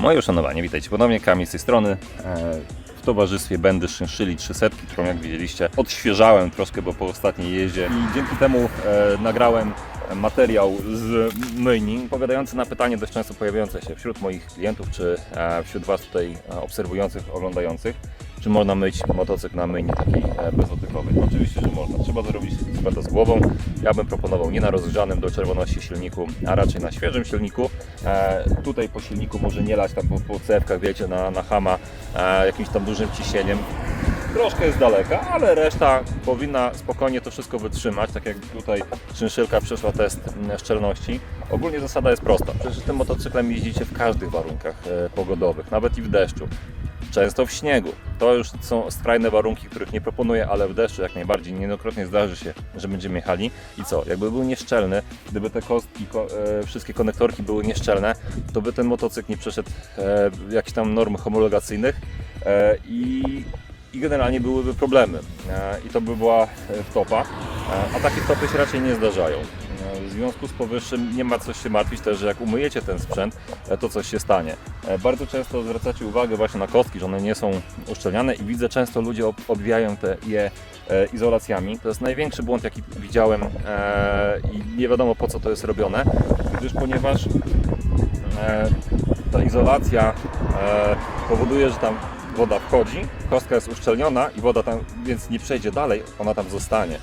Moje uszanowanie, witajcie ponownie, Kamil z tej strony. E, W towarzystwie Bendy Szynszyli 300, którą jak widzieliście odświeżałem troszkę, bo po ostatniej jeździe i dzięki temu e, nagrałem materiał z myjni, odpowiadający na pytanie dość często pojawiające się wśród moich klientów, czy e, wśród Was tutaj obserwujących, oglądających. Czy można myć motocykl na myjni takiej bezdotykowej? Oczywiście, że można. Trzeba zrobić sobie to z głową. Ja bym proponował nie na rozgrzanym do czerwoności silniku, a raczej na świeżym silniku. E, tutaj po silniku może nie lać tam po, po cewkach, wiecie, na, na hama e, jakimś tam dużym ciśnieniem. Troszkę jest daleka, ale reszta powinna spokojnie to wszystko wytrzymać, tak jak tutaj szynszylka przeszła test szczelności. Ogólnie zasada jest prosta. Przecież tym motocyklem jeździcie w każdych warunkach e, pogodowych, nawet i w deszczu często w śniegu. To już są skrajne warunki, których nie proponuję, ale w deszczu jak najbardziej niejednokrotnie zdarzy się, że będziemy jechali. I co? Jakby był nieszczelny, gdyby te kostki, ko, e, wszystkie konektorki były nieszczelne, to by ten motocykl nie przeszedł e, jakichś tam norm homologacyjnych e, i, i generalnie byłyby problemy. E, I to by była wtopa, a takie wtopy się raczej nie zdarzają. W związku z powyższym nie ma co się martwić też, że jak umyjecie ten sprzęt, to coś się stanie. E, Bardzo często zwracacie uwagę właśnie na kostki, że one nie są uszczelniane i widzę często ludzie ob- obwijają te, je e, izolacjami. To jest największy błąd jaki widziałem e, i nie wiadomo po co to jest robione, gdyż ponieważ ta izolacja powoduje, że tam woda wchodzi, kostka jest uszczelniona i woda tam więc nie przejdzie dalej, ona tam zostanie.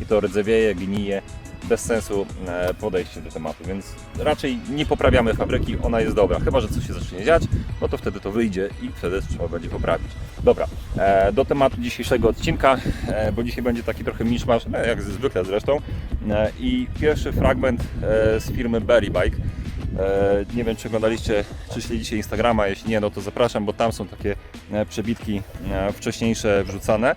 I to rdzewieje, gnije, bez sensu e, podejście do tematu, więc raczej nie poprawiamy fabryki, ona jest dobra. Chyba, że coś się zacznie dziać, no to wtedy to wyjdzie i wtedy trzeba będzie poprawić. Dobra, e, do tematu dzisiejszego odcinka, e, bo dzisiaj będzie taki trochę miszmasz, jak zwykle zresztą. I pierwszy fragment z firmy Berry Bike. Nie wiem, czy oglądaliście, czy śledzicie Instagrama. Jeśli nie, no to zapraszam, bo tam są takie przebitki wcześniejsze wrzucane.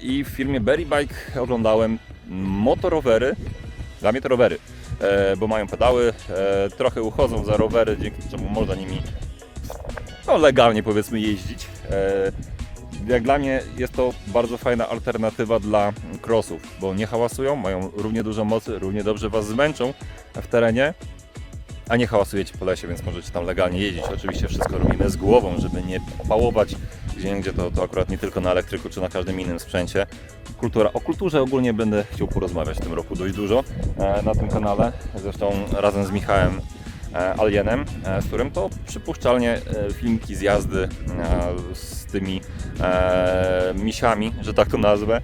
I w firmie Berry Bike oglądałem motorowery. Dla mnie to rowery, e, bo mają pedały, e, trochę uchodzą za rowery, dzięki czemu można nimi no, legalnie powiedzmy jeździć. E, Jak dla mnie jest to bardzo fajna alternatywa dla crossów, bo nie hałasują, mają równie dużo mocy, równie dobrze Was zmęczą w terenie, a nie hałasujecie po lesie, więc możecie tam legalnie jeździć. Oczywiście wszystko robimy z głową, żeby nie pałować gdzie gdzie to, to akurat nie tylko na elektryku czy na każdym innym sprzęcie. Kultura. O kulturze ogólnie będę chciał porozmawiać w tym roku dość dużo e, na tym kanale. Zresztą razem z Michałem e, Alienem, e, z którym to przypuszczalnie filmiki z jazdy z tymi misiami, że tak to nazwę,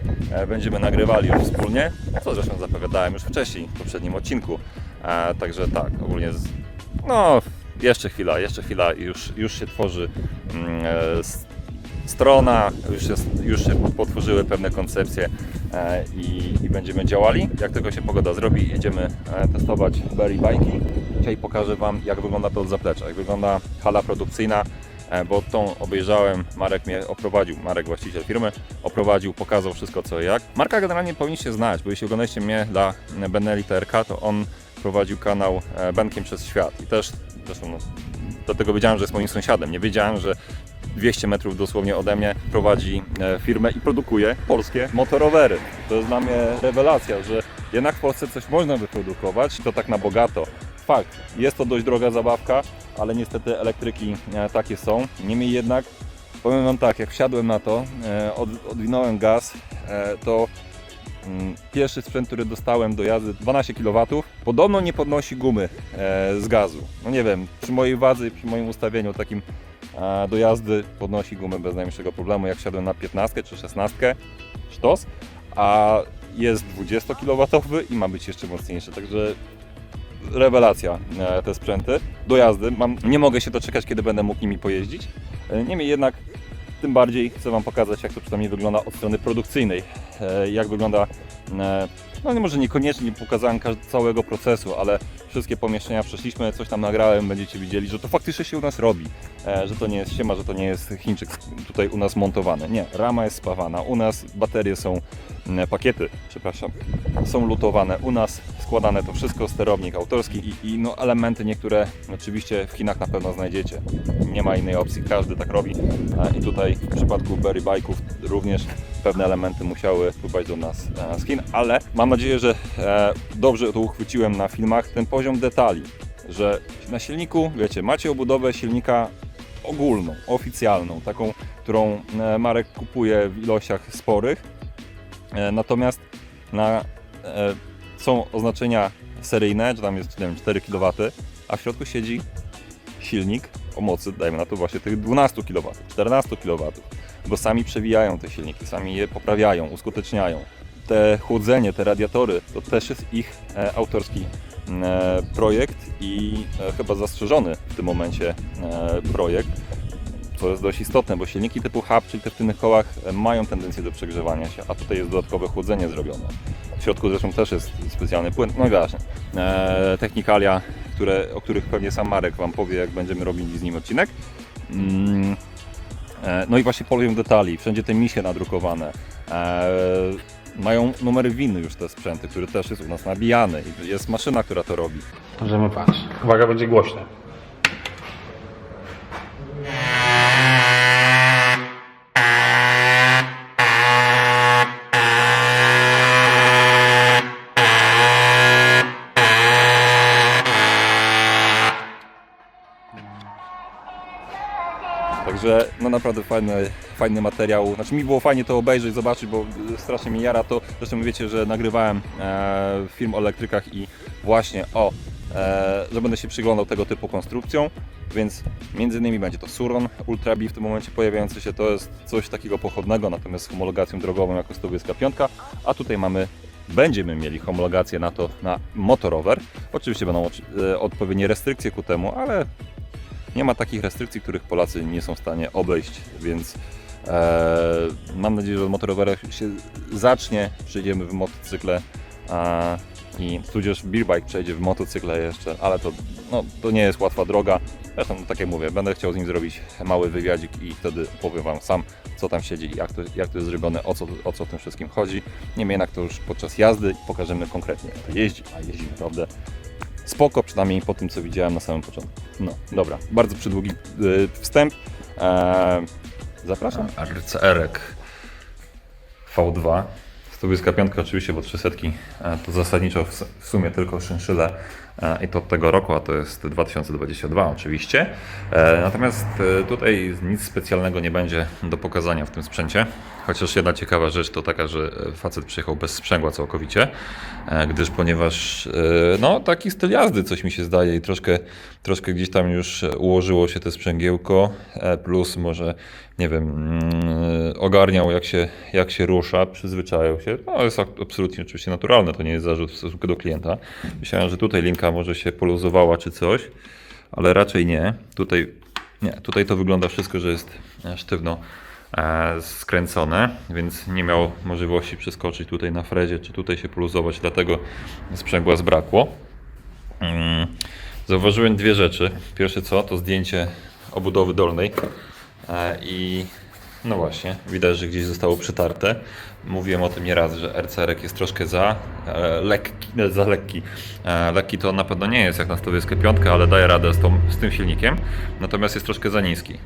będziemy nagrywali już wspólnie, co zresztą zapowiadałem już wcześniej w poprzednim odcinku. Także tak, ogólnie z, no jeszcze chwila, jeszcze chwila już, już się tworzy mm, strona, już, jest, już się potworzyły pewne koncepcje e, i, i będziemy działali. Jak tylko się pogoda zrobi, jedziemy e, testować Berry Bike'i. Dzisiaj pokażę Wam, jak wygląda to od zaplecza, jak wygląda hala produkcyjna, e, bo tą obejrzałem, Marek mnie oprowadził, Marek właściciel firmy, oprowadził, pokazał wszystko co i jak. Marka generalnie powinniście znać, bo jeśli oglądacie mnie dla Benelli TRK, to on prowadził kanał Benkiem przez świat i też, zresztą no, dlatego wiedziałem, że jest moim sąsiadem, nie wiedziałem, że 200 metrów dosłownie ode mnie prowadzi e, firmę i produkuje polskie motorowery. To jest dla mnie rewelacja, że jednak w Polsce coś można wyprodukować, to tak na bogato. Fakt, jest to dość droga zabawka, ale niestety elektryki e, takie są. Niemniej jednak, powiem Wam tak, jak wsiadłem na to, e, od, odwinąłem gaz, to mm, pierwszy sprzęt, który dostałem do jazdy 12 kW, podobno nie podnosi gumy z gazu. No nie wiem, przy mojej wadze przy moim ustawieniu takim do jazdy podnosi gumę bez najmniejszego problemu. Jak wsiadłem na 15 czy 16, sztos, a jest 20 kW i ma być jeszcze mocniejszy, także rewelacja e, te sprzęty do jazdy. Mam, nie mogę się doczekać, kiedy będę mógł nimi pojeździć. E, Niemniej jednak tym bardziej chcę Wam pokazać, jak to przynajmniej wygląda od strony produkcyjnej. E, Jak wygląda, no nie może niekoniecznie nie pokazałem całego procesu, ale wszystkie pomieszczenia przeszliśmy, coś tam nagrałem, będziecie widzieli, że to faktycznie się u nas robi. E, Że to nie jest ściema, że to nie jest Chińczyk tutaj u nas montowany. Nie, rama jest spawana, u nas baterie są, mm, pakiety, przepraszam, są lutowane, u nas składane to wszystko, sterownik autorski i, i no elementy niektóre oczywiście w Chinach na pewno znajdziecie. Nie ma innej opcji, każdy tak robi E, i tutaj w przypadku Berry Bike'ów również pewne elementy musiały wpływać do nas e, z Chin, ale mam nadzieję, że e, dobrze to uchwyciłem na filmach, ten poziom detali, że na silniku, wiecie, macie obudowę silnika ogólną, oficjalną, taką, którą e, Marek kupuje w ilościach sporych. Natomiast na, są oznaczenia seryjne, że tam jest nie wiem, 4 kW, a w środku siedzi silnik o mocy, dajmy na to właśnie tych 12 kW, 14 kW, bo sami przewijają te silniki, sami je poprawiają, uskuteczniają. Te chłodzenie, te radiatory, to też jest ich e, autorski e, projekt i e, chyba zastrzeżony w tym momencie projekt. To jest dość istotne, bo silniki typu hub, czyli te w tylnych kołach, mają tendencję do przegrzewania się, a tutaj jest dodatkowe chłodzenie zrobione. W środku zresztą też jest specjalny płyn, no i właśnie. E, technikalia, które, o których pewnie sam Marek Wam powie, jak będziemy robili z nim odcinek. E, no i właśnie polium detali, wszędzie te misie nadrukowane. E, mają numery winy już te sprzęty, który też jest u nas nabijany jest maszyna, która to robi. Możemy patrzeć. Uwaga, będzie głośne. Także no naprawdę fajny, fajny materiał. Znaczy mi było fajnie to obejrzeć, zobaczyć, bo strasznie mi jara to. Zresztą wiecie, że nagrywałem e, film o elektrykach i właśnie o, e, że będę się przyglądał tego typu konstrukcjom. Więc między innymi będzie to Suron Ultra B w tym momencie pojawiający się. To jest coś takiego pochodnego, natomiast z homologacją drogową jako 125. A tutaj mamy będziemy mieli homologację na to na motorower. Oczywiście będą e, odpowiednie restrykcje ku temu, ale nie ma takich restrykcji, których Polacy nie są w stanie obejść, więc e, mam nadzieję, że od motorowerach się zacznie, przejdziemy w motocykle a, i tudzież Beerbike przejdzie w motocykle jeszcze, ale to, no, to nie jest łatwa droga. Zresztą, tak jak mówię, będę chciał z nim zrobić mały wywiadzik i wtedy opowiem Wam sam, co tam siedzi jak to, jak to jest zrobione, o co, o co w tym wszystkim chodzi. Niemniej jednak to już podczas jazdy pokażemy konkretnie, jak to jeździ, a jeździ naprawdę spoko, przynajmniej po tym, co widziałem na samym początku. No, dobra, bardzo przydługi y, wstęp. Eee, zapraszam. RCR V2. 125 oczywiście, bo 300 e, to zasadniczo w w sumie tylko szynszyle e, i to od tego roku, a to jest 2022 oczywiście. E, Natomiast e, tutaj nic specjalnego nie będzie do pokazania w tym sprzęcie. Chociaż jedna ciekawa rzecz to taka, że facet przyjechał bez sprzęgła całkowicie, e, gdyż ponieważ e, no taki styl jazdy coś mi się zdaje i troszkę, troszkę gdzieś tam już ułożyło się te sprzęgiełko, e, plus może nie wiem, mm, ogarniał jak się, jak się rusza, przyzwyczajał się. No jest absolutnie oczywiście naturalne, to nie jest zarzut w stosunku do klienta. Myślałem, że tutaj linka może się poluzowała czy coś, ale raczej nie. Tutaj, nie, tutaj to wygląda wszystko, że jest e, sztywno e, skręcone, więc nie miał możliwości przeskoczyć tutaj na frezie, czy tutaj się poluzować, dlatego sprzęgła zbrakło. Mm, Zauważyłem dwie rzeczy. Pierwsze co, to zdjęcie obudowy dolnej E, i no właśnie, widać, że gdzieś zostało przytarte. Mówiłem o tym nieraz, że RCR jest troszkę za e, lekki, e, za lekki. E, lekki to na pewno nie jest jak na 125, ale daje radę z, tą, z tym silnikiem, natomiast jest troszkę za niski.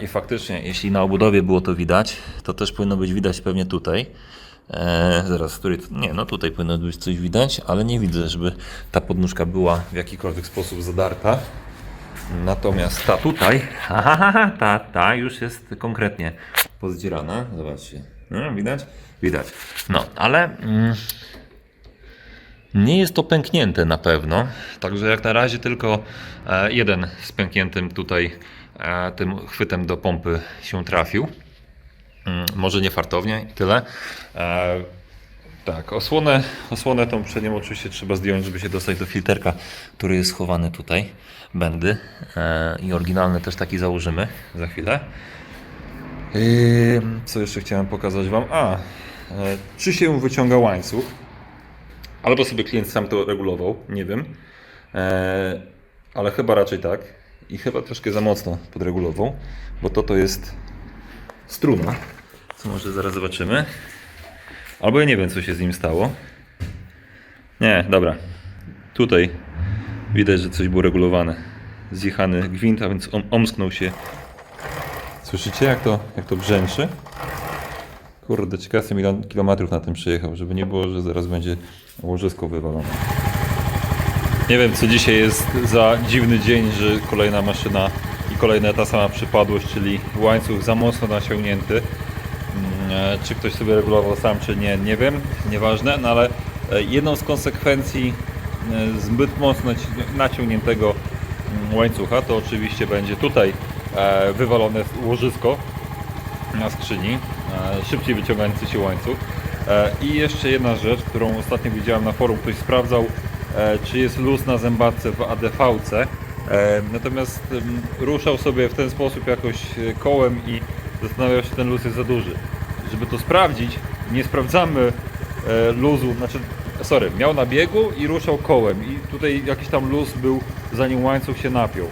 I faktycznie, jeśli na obudowie było to widać, to też powinno być widać pewnie tutaj. E, zaraz, który, nie, no tutaj powinno być coś widać, ale nie widzę, żeby ta podnóżka była w jakikolwiek sposób zadarta. Natomiast ta tutaj, ha, ha, ha, ha, ta, ta już jest konkretnie pozdzierana. Zobaczcie. No, widać? Widać. No, ale mm, nie jest to pęknięte na pewno. Także jak na razie tylko e, jeden z pękniętym tutaj e, tym chwytem do pompy się trafił. Mm, może nie fartownie i tyle. E, tak, osłonę, osłonę tą przednią oczywiście trzeba zdjąć, żeby się dostać do filterka, który jest schowany tutaj. Będy e, i oryginalny też taki założymy za chwilę. Co jeszcze chciałem pokazać Wam? A, czy się wyciąga łańcuch? Albo sobie klient sam to regulował, nie wiem. E, ale chyba raczej tak. I chyba troszkę za mocno podregulował, bo to to jest struna. Co może zaraz zobaczymy. Albo ja nie wiem, co się z nim stało. Nie, dobra. Tutaj widać, że coś było regulowane. Zjechany gwint, a więc omsknął się. Słyszycie, jak to, jak to brzęczy? Kurde, ciekawe jestem, ile on kilometrów na tym przyjechał, żeby nie było, że zaraz będzie łożysko wywalone. Nie wiem, co dzisiaj jest za dziwny dzień, że kolejna maszyna I kolejna ta sama przypadłość, czyli łańcuch za mocno naciągnięty. Mm, e, Czy ktoś sobie regulował sam, czy nie, nie wiem, nieważne, no ale e, jedną z konsekwencji e, zbyt mocno naci- naciągniętego mm, łańcucha to oczywiście będzie tutaj wywalone łożysko na skrzyni, szybciej wyciągający się łańcuch. E, I jeszcze jedna rzecz, którą ostatnio widziałem na forum, ktoś sprawdzał, e, czy jest luz na zębatce w ADV-ce. E, Natomiast ruszał sobie w ten sposób jakoś e, kołem i zastanawiał się, czy ten luz jest za duży. Żeby to sprawdzić, nie sprawdzamy e, luzu, znaczy, sorry, miał na biegu i ruszał kołem i tutaj jakiś tam luz był, zanim łańcuch się napiął.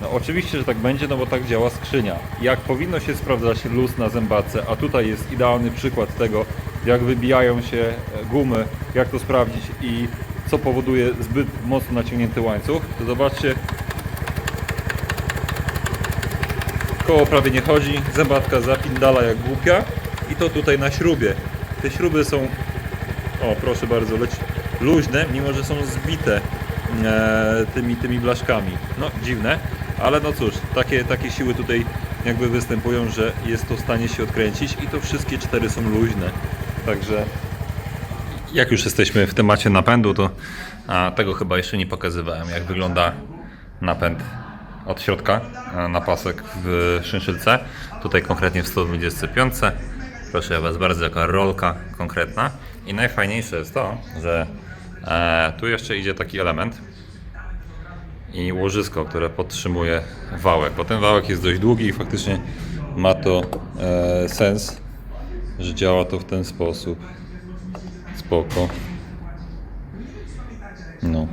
No, oczywiście, że tak będzie, no bo tak działa skrzynia. Jak powinno się sprawdzać luz na zębatce, a tutaj jest idealny przykład tego, jak wybijają się e, gumy, jak to sprawdzić i co powoduje zbyt mocno naciągnięty łańcuch, to zobaczcie, koło prawie nie chodzi, zębatka zapindala jak głupia i to tutaj na śrubie. Te śruby są, o proszę bardzo, leci luźne, mimo że są zbite e, tymi, tymi blaszkami. No dziwne, ale no cóż, takie, takie siły tutaj jakby występują, że jest to w stanie się odkręcić i to wszystkie cztery są luźne. Także jak już jesteśmy w temacie napędu, to a, tego chyba jeszcze nie pokazywałem, jak wygląda napęd od środka na pasek w szynszylce. Tutaj konkretnie w 125. Proszę Was bardzo, jaka rolka konkretna. I najfajniejsze jest to, że e, tu jeszcze idzie taki element i łożysko, które podtrzymuje wałek, bo ten wałek jest dość długi i faktycznie ma to e, sens, że działa to w ten sposób. Spoko. No,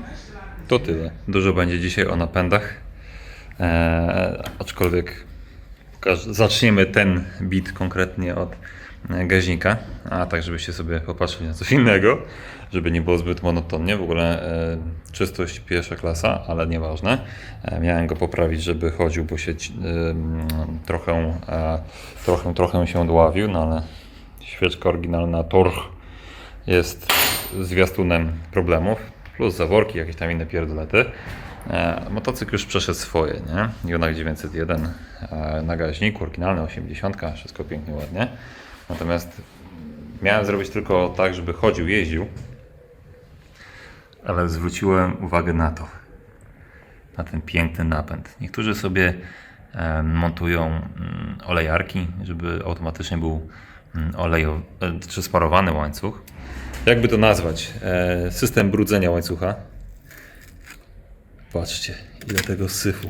to tyle. Dużo będzie dzisiaj o napędach. Eee, aczkolwiek zaczniemy ten bit konkretnie od e, gaźnika, a tak żebyście sobie popatrzyli na coś innego, żeby nie było zbyt monotonnie. W ogóle e, czystość pierwsza klasa, ale nieważne. E, miałem go poprawić, żeby chodził, bo się em, trochę, e, trochę, trochę się dławił, no ale świeczka oryginalna Torch jest zwiastunem problemów, plus zaworki, jakieś tam inne pierdolety. E, motocykl już przeszedł swoje, nie? Jonak 901 e, na gaźniku, oryginalny 80, wszystko pięknie, ładnie. Natomiast miałem zrobić tylko tak, żeby chodził, jeździł, ale zwróciłem uwagę na to, na ten piękny napęd. Niektórzy sobie montują mm, olejarki, żeby automatycznie był mm, olejo, e, czy sparowany łańcuch. Jakby to nazwać? E, system brudzenia łańcucha. Patrzcie, ile tego syfu.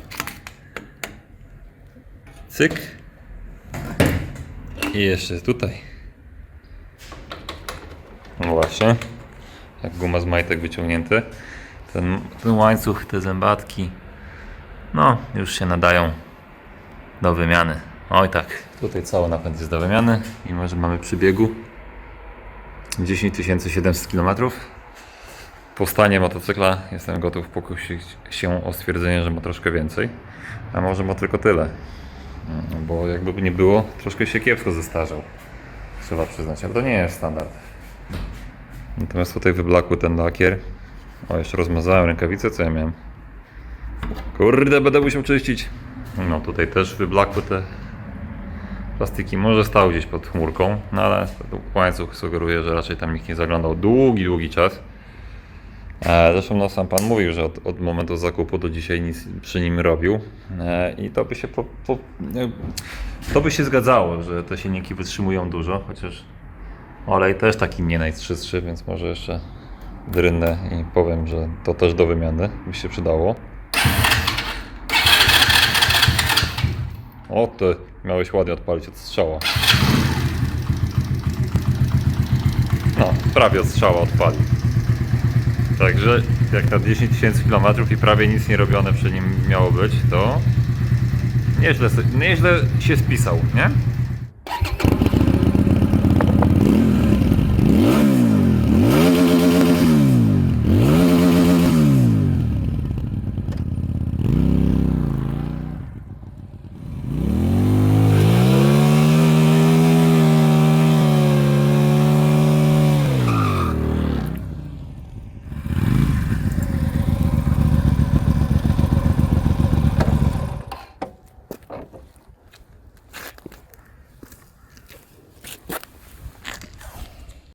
Cyk. I jeszcze tutaj. No właśnie. Jak guma z majtek wyciągnięty. Ten, ten łańcuch, te zębatki, no już się nadają do wymiany. Oj tak, tutaj cały napęd jest do wymiany, mimo że mamy przybiegu 10 700 km. Po stanie motocykla jestem gotów pokusić się o stwierdzenie, że ma troszkę więcej, a może ma tylko tyle. Mm, Bo jakby nie było, troszkę się kiepsko zestarzał. Trzeba przyznać, ale to nie jest standard. Natomiast tutaj wyblakły ten lakier. O, jeszcze rozmazałem rękawice, co ja miałem. Kurde, będę musiał czyścić. No tutaj też wyblakły te plastiki. Może stał gdzieś pod chmurką, no ale łańcuch sugeruje, że raczej tam nikt nie zaglądał długi, długi czas. E, Zresztą no, sam Pan mówił, że od, od momentu zakupu do dzisiaj nic przy nim robił e, i to by się po, po, nie, to by się zgadzało, że te silniki wytrzymują dużo, chociaż olej też taki nie najczystszy, więc może jeszcze wyrynnę i powiem, że to też do wymiany by się przydało. O ty, miałeś ładnie odpalić od strzała. No, prawie od strzała odpalił. Także jak na 10 tysięcy kilometrów i prawie nic nie robione przy nim miało być, to nieźle, nieźle się spisał, nie?